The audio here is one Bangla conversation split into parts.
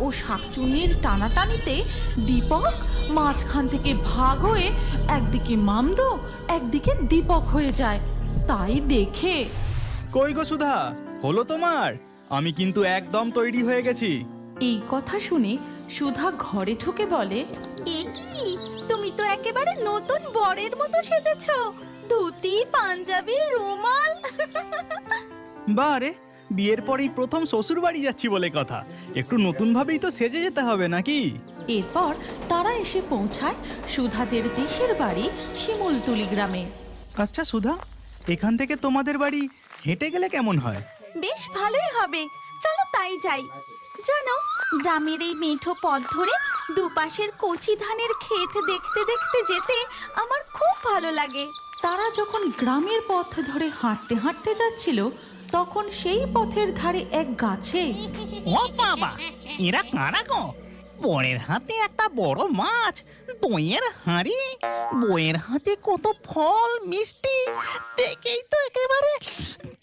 ও শাকচুন্নির টানাটানিতে দীপক মাঝখান থেকে ভাগ হয়ে একদিকে মামদো একদিকে দীপক হয়ে যায়। তাই দেখে। কই গো সুধা? হলো তোমার? আমি কিন্তু একদম তৈরি হয়ে গেছি। এই কথা শুনে সুধা ঘরে ঢুকে বলে এ কি? তুমি তো একেবারে নতুন বরের মতো সেজেছ। ধুতি পাঞ্জাবি রুমাল। বারে বিয়ের পরেই প্রথম শ্বশুর বাড়ি যাচ্ছি বলে কথা। একটু নতুন ভাবেই তো সেজে যেতে হবে নাকি? এরপর তারা এসে পৌঁছায় সুধাদের দেশের বাড়ি শিমুলতুলি গ্রামে। আচ্ছা সুধা এখান থেকে তোমাদের বাড়ি হেঁটে গেলে কেমন হয়? বেশ ভালোই হবে। চলো তাই যাই। জানো গ্রামের এই মেঠো পথ ধরে দুপাশের কচি ধানের ক্ষেত দেখতে দেখতে যেতে আমার খুব ভালো লাগে। তারা যখন গ্রামের পথ ধরে হাঁটতে হাঁটতে যাচ্ছিল তখন সেই পথের ধারে এক গাছে ও বাবা এরা কারা গো? বরের হাতে একটা বড় মাছ দইয়ের হাঁড়ি বইয়ের হাতে কত ফল মিষ্টি দেখেই তো একেবারে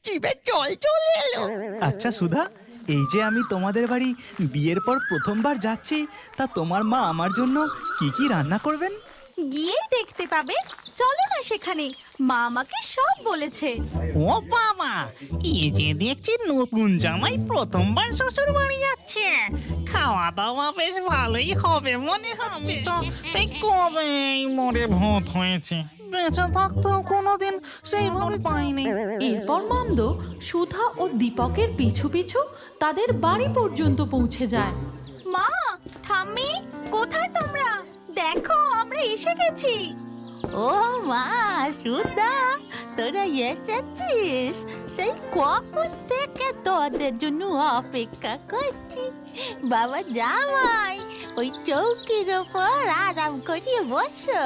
জিভে জল চলে এলো। আচ্ছা সুধা এই যে আমি তোমাদের বাড়ি বিয়ের পর প্রথমবার যাচ্ছি তা তোমার মা আমার জন্য কি কি রান্না করবেন? গিয়েই দেখতে পাবে। চলো না সেখানে মা আমাকে সব বলেছে। ও বাবা এ যে দেখছি নতুন জামাই প্রথমবার শ্বশুর বাড়ি যাচ্ছে। খাওয়া দাওয়া বেশ ভালোই হবে মনে হচ্ছে তো। সেই কবেই মরে ভূত হয়েছে। বেঁচে থাকতেও কোনোদিন সেইভাবে পাইনি। এরপর মামদ সুধা ও দীপকের পিছু পিছু তাদের বাড়ি পর্যন্ত পৌঁছে যায়। মা ঠাম্মি কোথায় তোমরা? দেখো আমরা এসে গেছি। ও মা সুদা তোরা এসেছিস? সেই কখন থেকে তোদের জন্য অপেক্ষা করছি। বাবা জামাই, ওই চৌকির ওপর আরাম করে বসো।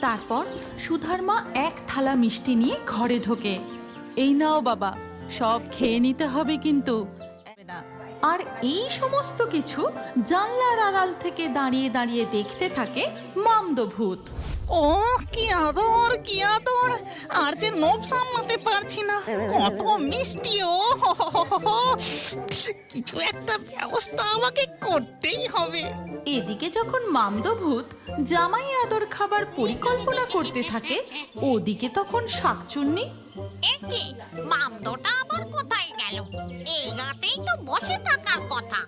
তারপর সুধার মা এক থালা মিষ্টি নিয়ে ঘরে ঢোকে। এই নাও বাবা, সব খেয়ে নিতে হবে কিন্তু। আর এই সমস্ত কিছু জানলার আড়াল থেকে দাঁড়িয়ে দাঁড়িয়ে দেখতে থাকে মামদভূত ও কি আদর কি আদর। আর যে নোব সামলাতে পারছি না। কত মিষ্টি ও। কিছু একটা ব্যবস্থা আমাকে করতেই হবে। এদিকে যখন মামদভূত জামাই খাবার পরিকল্পনা করতে থাকে ওদিকে তখন শাকচুন্নি। একে মামদোটা আবার কোথায় গেল? এই গাতেই তো বসে থাকার কথা।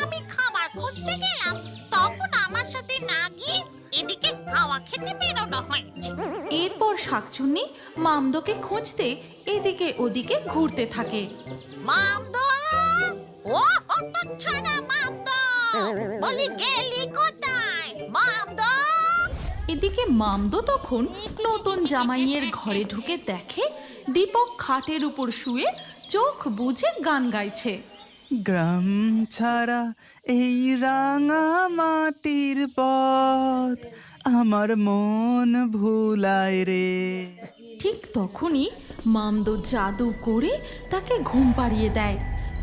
আমি খাবার খুঁজতে গেলাম তখন আমার সাথে না গিয়ে এদিকে হাওয়া খেতে বেরোনো হয়েছে। এরপর শাকচুন্নি মামদোকে খুঁজতে এদিকে ওদিকে ঘুরতে থাকে। মামদো! ও হতচ্ছাড়া মামদো! বলি গেলি কোথায়? মামদো! এদিকে মামদো তখন নতুন জামাইয়ের ঘরে ঢুকে দেখে দীপক খাটের উপর শুয়ে চোখ বুজে গান গাইছে। গ্রাম ছাড়া এই রাঙা মাটির পথ আমার মন ভুলায় রে। ঠিক তখনই মামদো জাদু করে তাকে ঘুম পাড়িয়ে দেয়।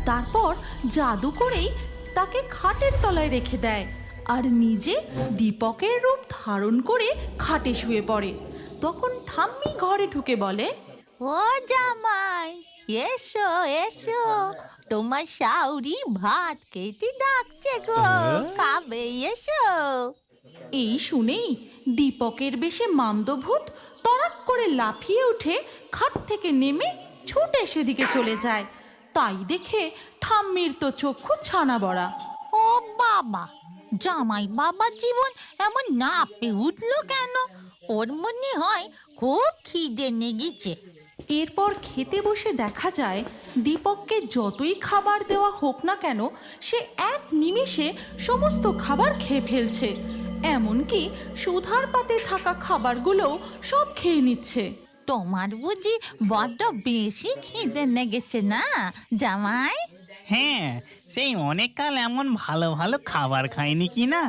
তারপর জাদু করেই তাকে খাটের তলায় রেখে দেয়। আর নিজে দীপকের রূপ ধারণ করে খাটে শুয়ে পড়ে। তখন ঠাম্মি ঘরে ঢুকে বলে ও জামাই এসো এসো। তোমার শাউরি ভাত কেটে ডাকছে গো। খাবে এসো। এই শুনেই দীপকের বেশে মামদভূত তড়াক করে লাফিয়ে উঠে খাট থেকে নেমে ছুটে সেদিকে চলে যায়। তাই দেখে ঠাম্মির তো চক্ষু ছানা বড়া। বাবা। জামাই বাবা জীবন এমন না পেয়ে উঠল কেন? ওর মনে হয় খুব খিদে নেগেছে এরপর খেতে বসে দেখা যায় দীপককে যতই খাবার দেওয়া হোক না কেন সে এক নিমিষে সমস্ত খাবার খেয়ে ফেলছে। এমনকি সুধার পাতে থাকা খাবারগুলোও সব খেয়ে নিচ্ছে। তোমার বুঝি বড্ড বেশি খিদে লেগেছে না জামাই? হ্যাঁ সেই অনেক কাল এমন ভালো ভালো খাবার খাইনি কি না?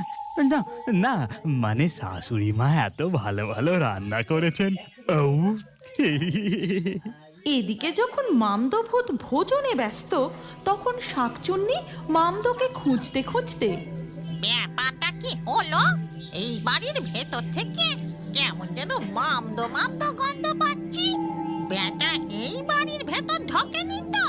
না না মানে শাশুড়ি মা এত ভালো ভালো রান্না করেছেন। ও এদিকে যখন মামদভূত ভোজনে ব্যস্ত তখন শাকচুন্নি মামদকে খুঁজতে খুঁজতে ব্যাপারটা কি হলো? এই বাড়ির ভেতর থেকে কেমন যেন মামদো মামদো গন্ধ পাচ্ছি। বেটা এই বাড়ির ভেতর ঢোকেনি তো।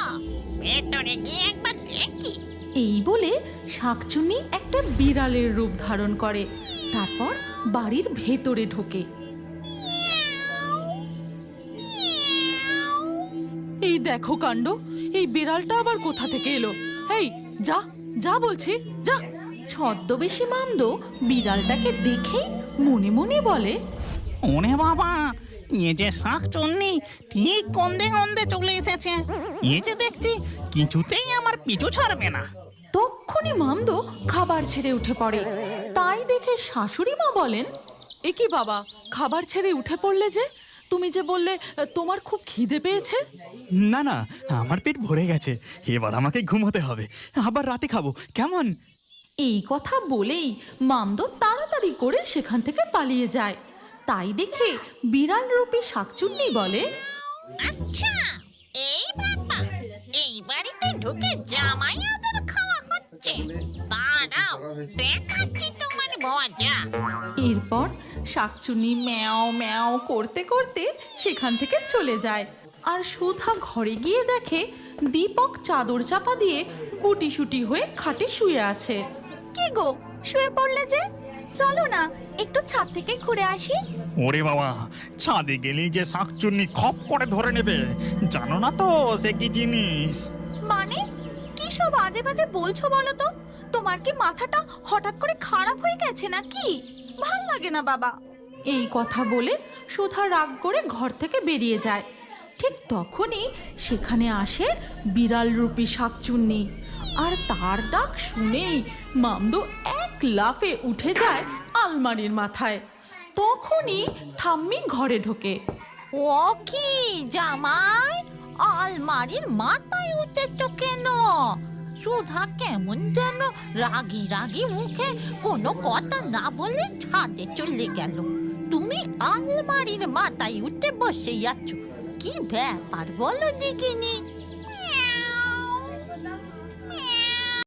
ভেতরে গিয়ে একবার দেখি এই বলে শাকচুন্নি একটা বিড়ালের রূপ ধারণ করে। তারপর বাড়ির ভেতরে ঢোকে। এই দেখো কাণ্ড, এই বিড়ালটা আবার কোথা থেকে এলো? এই, যা যা বলছি, যা। ছদ্মবেশী মামদ বিড়ালটাকে দেখেই মনে মনে বলে, ওরে বাবা এ যে শাক চন্নি ঠিক কন্দে কন্দে চলে এসেছে। এ যে দেখছি কিছুতেই আমার পিছু ছাড়বে না। তক্ষুনি মামদ খাবার ছেড়ে উঠে পড়ে। তাই দেখে শাশুড়ি মা বলেন এ কি বাবা খাবার ছেড়ে উঠে পড়লে যে? তুমি যে বললে তোমার খুব খিদে পেয়েছে? না না আমার পেট ভরে গেছে। এবার আমাকে ঘুমোতে হবে। আবার রাতে খাব। কেমন? এই কথা বলেই মামদ তাড়াতাড়ি করে সেখান থেকে পালিয়ে যায়। তাই দেখে বিড়াল রূপী শাকচুন্নি বলে আচ্ছা এই ব্যাপার। এই বাড়িতে ঢুকে জামাই আদর খাওয়া হচ্ছে। দাঁড়াও দেখাচ্ছি তোমার মজা। এরপর শাকচুন্নি ম্যাও ম্যাও করতে করতে সেখান থেকে চলে যায়। আর সুধা ঘরে গিয়ে দেখে দীপক চাদর চাপা দিয়ে গুটিসুটি হয়ে খাটে শুয়ে আছে। কি গো শুয়ে পড়লে যে? চলো না একটু ছাদ থেকে ঘুরে আসি। ওরে বাবা ছাদে গেলেই যে শাকচুন্নি খপ করে ধরে নেবে জানো না তো সে কি জিনিস? মানে? কি সব আজে বাজে বলছো বলো তো? তোমার কি মাথাটা হঠাৎ করে খারাপ হয়ে গেছে নাকি? ভালো লাগে না বাবা। এই কথা বলে সুধা রাগ করে ঘর থেকে বেরিয়ে যায়। ঠিক তখনই সেখানে আসে বিড়াল রূপী শাকচুন্নি। আর তার ডাক শুনেই মামদো এক লাফে উঠে যায় আলমারির মাথায়। তখনই ঠাম্মি ঘরে ঢোকে। ও কি জামাই? আলমারির মাথায় উঠেছ কেন? সুধা কেমন যেন রাগি রাগি মুখে কোনো কথা না বলে ছাদে চলে গেল। তুমি আলমারির মাথায় উঠে বসে আছো। কি ব্যাপার বলো দিগিনি?